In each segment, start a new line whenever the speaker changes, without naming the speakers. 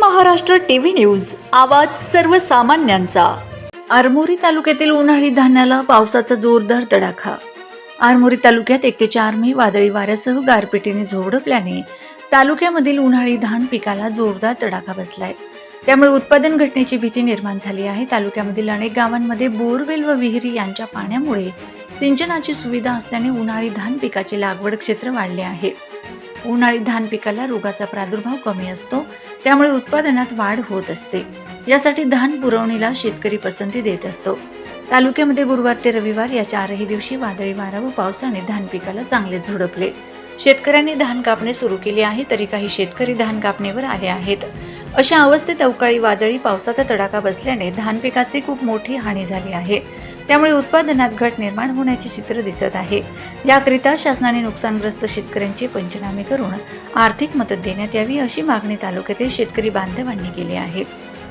Maharashtra TV news आवाज सर्वसामान्यांचा. आरमोरी तालुक्यातील उन्हाळी धान्याला पावसाचा जोरदार तडाखा. आरमोरी तालुक्यात एक ते चार मे वादळी वाऱ्यासह गारपिटीने झोडपल्याने तालुक्यामधील उन्हाळी धान पिकाला जोरदार तडाखा बसलाय. त्यामुळे उत्पादन घटनेची भीती निर्माण झाली आहे. तालुक्यामधील अनेक गावांमध्ये बोरवेल व विहिरी यांच्या पाण्यामुळे सिंचनाची सुविधा असल्याने उन्हाळी धान पिकाचे लागवड क्षेत्र वाढले आहे. उन्हाळी धान पिकाला रोगाचा प्रादुर्भाव कमी असतो त्यामुळे उत्पादनात वाढ होत असते. यासाठी धान पुरवणीला शेतकरी पसंती देत असतो. तालुक्यामध्ये गुरुवार ते रविवार या चारही दिवशी वादळी वारा व पावसाने धान पिकाला चांगले झुडपले. शेतकऱ्यांनी धान कापणे सुरू केले आहे तरी काही शेतकरी धान कापणीवर आले आहेत. अशा अवस्थेत अवकाळी वादळी पावसाचा तडाखा बसल्याने धान पिकाची खूप मोठी हानी झाली आहे. त्यामुळे उत्पादनात घट निर्माण होण्याचे चित्र दिसत आहे. याकरिता शासनाने नुकसानग्रस्त शेतकऱ्यांचे पंचनामे करून आर्थिक मदत देण्यात यावी अशी मागणी तालुक्यातील शेतकरी बांधवांनी केली आहे.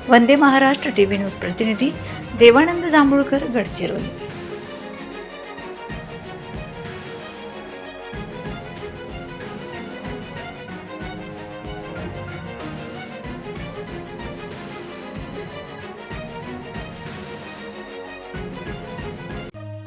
वंदे महाराष्ट्र टीव्ही न्यूज प्रतिनिधी देवानंद जांभूळकर गडचिरोली.